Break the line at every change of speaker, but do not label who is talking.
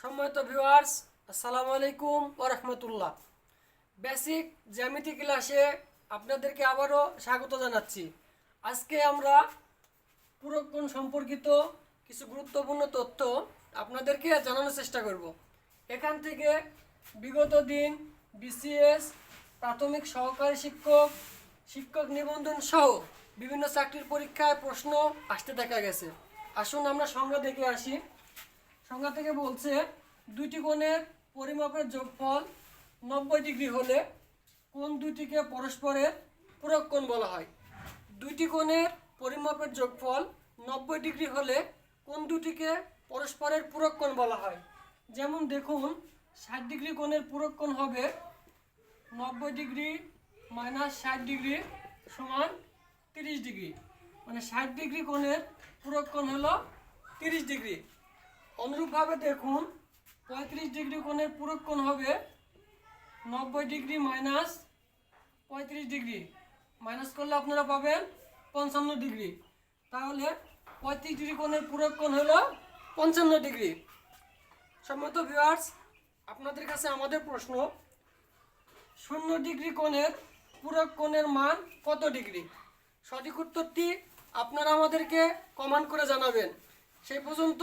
সম্মানিত ভিউয়ার্স আসসালামু আলাইকুম ও রহমতুল্লাহ। বেসিক জ্যামিতি ক্লাসে আপনাদেরকে আবারও স্বাগত জানাচ্ছি। আজকে আমরা পুরক্ষণ সম্পর্কিত কিছু গুরুত্বপূর্ণ তথ্য আপনাদেরকে জানানোর চেষ্টা করব। এখান থেকে বিগত দিন বিসিএস প্রাথমিক সহকারী শিক্ষক শিক্ষক নিবন্ধন সহ বিভিন্ন চাকরির পরীক্ষায় প্রশ্ন আসতে দেখা গেছে। আসুন আমরা সংজ্ঞা দেখে আসি। সংজ্ঞা থেকে বলছে, দুইটি কোণের পরিমাপের যোগফল নব্বই ডিগ্রি হলে কোন দুটিকে পরস্পরের পূরক কোণ বলা হয়। দুইটি কোণের পরিমাপের যোগফল নব্বই ডিগ্রি হলে কোন দুটিকে পরস্পরের পূরক কোণ বলা হয়। যেমন দেখুন, ষাট ডিগ্রি কোণের পূরক কোণ হবে নব্বই ডিগ্রি মাইনাস ষাট ডিগ্রি সমান তিরিশ ডিগ্রি। মানে ষাট ডিগ্রি কোণের পূরক কোণ হলো তিরিশ ডিগ্রি। অনুরূপভাবে দেখুন, পঁয়ত্রিশ ডিগ্রি কোণের পূরক কোণ হবে, নব্বই ডিগ্রি মাইনাস পঁয়ত্রিশ ডিগ্রি। মাইনাস করলে আপনারা পাবেন পঞ্চান্ন ডিগ্রি। তাহলে পঁয়ত্রিশ ডিগ্রি কোণের পূরক কোণ হলো পঞ্চান্ন ডিগ্রি। সম্মত ভিউয়ার্স আপনাদের কাছে আমাদের প্রশ্ন, শূন্য ডিগ্রি কোণের পূরক কোণের মান কত ডিগ্রি? সঠিক উত্তরটি আপনারা আমাদেরকে কমেন্ট করে জানাবেন। সেই পর্যন্ত